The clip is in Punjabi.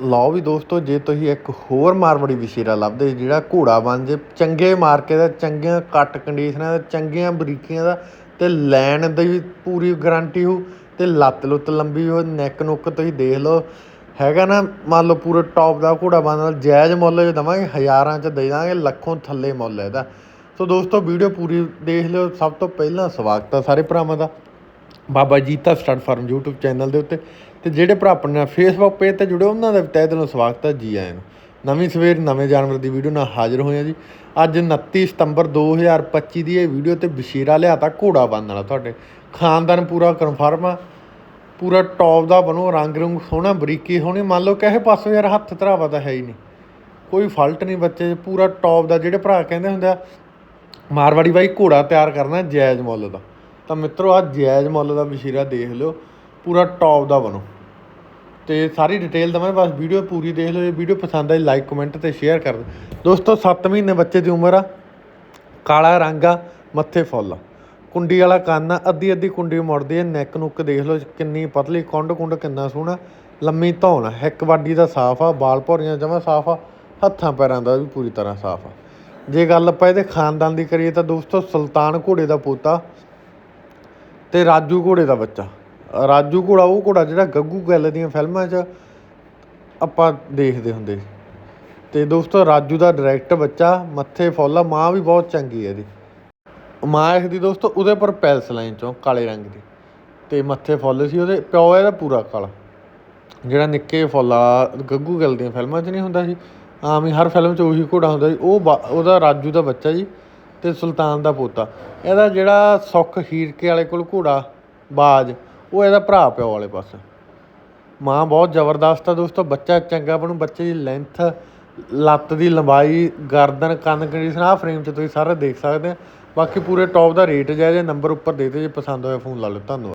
ਲਓ ਵੀ ਦੋਸਤੋ, ਜੇ ਤੁਸੀਂ ਇੱਕ ਹੋਰ ਮਾਰਵੜੀ ਵਿਸ਼ੇਰਾ ਲੱਭਦੇ, ਜਿਹੜਾ ਘੋੜਾ ਬਣ ਜੇ, ਚੰਗੇ ਮਾਰਕੇ ਦਾ ਚੰਗੀਆਂ ਕੱਟ ਕੰਡੀਸ਼ਨਾਂ ਦਾ ਚੰਗੀਆਂ ਬਰੀਕੀਆਂ ਦਾ ਤੇ ਲੈਣ ਦੀ ਵੀ ਪੂਰੀ ਗਾਰੰਟੀ ਹੋ ਤੇ ਲੱਤ ਲੁੱਤ ਲੰਬੀ ਹੋ ਨੈਕ ਨੁੱਕ ਤੁਸੀਂ ਦੇਖ ਲਓ। ਹੈਗਾ ਨਾ, ਮੰਨ ਲਓ ਪੂਰੇ ਟੌਪ ਦਾ ਘੋੜਾ ਬਣ ਬਣਦਾ ਜਾਇਜ਼ ਮੁੱਲ 'ਚ ਦੇਵਾਂਗੇ, ਹਜ਼ਾਰਾਂ 'ਚ ਦੇ ਦਾਂਗੇ, ਲੱਖੋਂ ਥੱਲੇ ਮੁੱਲ ਇਹਦਾ। ਸੋ ਦੋਸਤੋ ਵੀਡੀਓ ਪੂਰੀ ਦੇਖ ਲਿਓ। ਸਭ ਤੋਂ ਪਹਿਲਾਂ ਸਵਾਗਤ ਆ ਸਾਰੇ ਭਰਾਵਾਂ ਦਾ। Baba Jeeta stud farm YouTube channel ਦੇ ਉੱਤੇ। ਤੇ ਜਿਹੜੇ ਭਰਾ ਆਪਣੇ ਨਾਲ ਫੇਸਬੁੱਕ ਪੇਜ ਤੇ ਜੁੜੇ, ਉਹਨਾਂ ਦਾ ਵੀ ਤਹਿ ਦਿਲੋਂ ਸਵਾਗਤ ਹੈ ਜੀ ਆਇਆਂ ਨੂੰ। ਨਵੀਂ ਸਵੇਰ, ਨਵੇਂ ਜਾਨਵਰ ਦੀ ਵੀਡੀਓ ਨਾਲ ਹਾਜ਼ਰ ਹੋਏ ਹਾਂ ਜੀ। ਅੱਜ 29 ਸਤੰਬਰ 2025 ਦੀ ਇਹ ਵੀਡੀਓ ਤੇ ਬਸ਼ੀਰਾ ਲਿਆਤਾ ਘੋੜਾ ਬੰਨਣ ਵਾਲਾ ਤੁਹਾਡੇ। ਖਾਨਦਾਨ ਪੂਰਾ ਕਨਫਰਮ ਆ। ਪੂਰਾ ਟੌਪ ਦਾ ਬਣੋ, ਰੰਗ ਰੰਗ ਸੋਹਣਾ, ਬਰੀਕੀ ਹੋਣੀ ਮੰਨ ਲਓ ਕਿਸੇ ਪਾਸੋਂ ਯਾਰ ਹੱਥ ਧਰਾਵਾ ਤਾਂ ਹੈ ਹੀ ਨਹੀਂ। ਕੋਈ ਫਾਲਟ ਨਹੀਂ ਬੱਚੇ, ਪੂਰਾ ਟੌਪ ਦਾ ਜਿਹੜੇ ਭਰਾ ਕਹਿੰਦੇ ਹੁੰਦੇ ਆ, ਮਾਰਵਾੜੀ ਬਾਈ ਘੋੜਾ ਤਿਆਰ ਕਰਨਾ ਜਾਇਜ਼ ਮੁੱਲ ਦਾ। ਤਾਂ ਮਿੱਤਰੋ ਆ ਜਾਇਜ਼ ਮੁੱਲ ਦਾ ਬਸ਼ੀਰਾ ਦੇਖ ਲਿਓ। ਪੂਰਾ ਟੌਪ ਦਾ ਬਣੋ। ਤੇ ਸਾਰੀ ਡਿਟੇਲ ਦਵਾਂ ਬਸ ਵੀਡੀਓ ਪੂਰੀ ਦੇਖ ਲਓ, ਜੇ ਵੀਡੀਓ ਪਸੰਦ ਆਈ ਲਾਈਕ ਕਮੈਂਟ ਤੇ ਸ਼ੇਅਰ ਕਰ ਦਿਓ। ਦੋਸਤੋ 7 ਮਹੀਨੇ ਬੱਚੇ ਦੀ ਉਮਰ ਆ, ਕਾਲਾ ਰੰਗ ਆ, ਮੱਥੇ ਫੁੱਲ ਕੁੰਡੀ ਵਾਲਾ ਕੰਨ ਆ, ਅੱਧੀ ਅੱਧੀ ਕੁੰਡੀ ਮੁੜਦੀ ਹੈ ਨੈਕ ਨੁੱਕ ਦੇਖ ਲਓ, ਕਿੰਨੀ ਪਤਲੀ, ਕੁੰਡ ਕੁੰਡ ਕਿੰਨਾ ਸੋਹਣਾ, ਲੰਮੀ ਧੌਣ ਆ। ਹਿੱਕ ਵਾਡੀ ਦਾ ਸਾਫ਼ ਆ, ਬਾਲ ਭੌਰੀਆਂ ਜਮਾ ਸਾਫ਼ ਆ, ਹੱਥਾਂ ਪੈਰਾਂ ਦਾ ਵੀ ਪੂਰੀ ਤਰ੍ਹਾਂ ਸਾਫ਼ ਆ। ਜੇ ਗੱਲ ਆਪਾਂ ਇਹਦੇ ਖਾਨਦਾਨ ਦੀ ਕਰੀਏ ਤਾਂ ਦੋਸਤੋ, ਸੁਲਤਾਨ ਘੋੜੇ ਦਾ ਪੋਤਾ ਤੇ ਰਾਜੂ ਘੋੜੇ ਦਾ ਬੱਚਾ। ਰਾਜੂ ਘੋੜਾ ਉਹ ਘੋੜਾ ਜਿਹੜਾ ਗੱਗੂ ਗੱਲ ਦੀਆਂ ਫਿਲਮਾਂ 'ਚ ਆਪਾਂ ਦੇਖਦੇ ਹੁੰਦੇ ਸੀ। ਤੇ ਦੋਸਤੋ, ਰਾਜੂ ਦਾ ਡਾਇਰੈਕਟ ਬੱਚਾ, ਮੱਥੇ ਫੁੱਲ ਆ, ਮਾਂ ਵੀ ਬਹੁਤ ਚੰਗੀ ਹੈ ਇਹਦੀ। ਮਾਂ ਇਹਦੀ ਦੋਸਤੋ, ਉਹਦੇ ਪਰ ਪੈਲਸ ਲਾਈਨ ਚੋਂ ਕਾਲੇ ਰੰਗ ਦੀ। ਤੇ ਮੱਥੇ ਫੁੱਲ ਸੀ ਉਹਦੇ, ਪਿਓ ਇਹਦਾ ਪੂਰਾ ਕਾਲਾ। ਜਿਹੜਾ ਨਿੱਕੇ ਫੁੱਲ ਆ, ਗੱਗੂ ਗੱਲ ਦੀਆਂ ਫਿਲਮਾਂ 'ਚ ਨਹੀਂ ਹੁੰਦਾ ਸੀ। ਆਮ ਹੀ ਹਰ ਫਿਲਮ 'ਚ ਉਹੀ ਘੋੜਾ ਹੁੰਦਾ ਸੀ। ਉਹ ਬਾ- ਉਹਦਾ ਰਾਜੂ ਦਾ ਬੱਚਾ ਜੀ ਤੇ ਸੁਲਤਾਨ ਦਾ ਪੋਤਾ। ਇਹਦਾ ਜਿਹੜਾ ਸੁੱਖ ਹੀਰਕੇ ਵਾਲੇ ਕੋਲ ਘੋੜਾ, ਬਾਜ ਉਹ ਇਹਦਾ ਭਰਾ ਪਿਓ ਵਾਲੇ ਪਾਸੇ। ਮਾਂ ਬਹੁਤ ਜ਼ਬਰਦਸਤ ਆ ਦੋਸਤੋ, ਬੱਚਾ ਚੰਗਾ ਬਣੂ, ਬੱਚੇ ਦੀ ਲੈਂਥ ਲੱਤ ਦੀ ਲੰਬਾਈ, ਗਰਦਨ, ਕੰਨ ਕੰਡੀਸ਼ਨ ਆ ਫਰੇਮ 'ਚ ਤੁਸੀਂ ਸਾਰਾ ਦੇਖ ਸਕਦੇ ਆ। ਬਾਕੀ ਪੂਰੇ ਟੌਪ ਦਾ ਰੇਟ ਜਾਇਜ਼ ਹੈ ਨੰਬਰ ਉੱਪਰ ਦੇ ਦਿਓ ਜੇ ਪਸੰਦ ਹੋਇਆ ਫੋਨ ਲਾ ਲਓ, ਧੰਨਵਾਦ।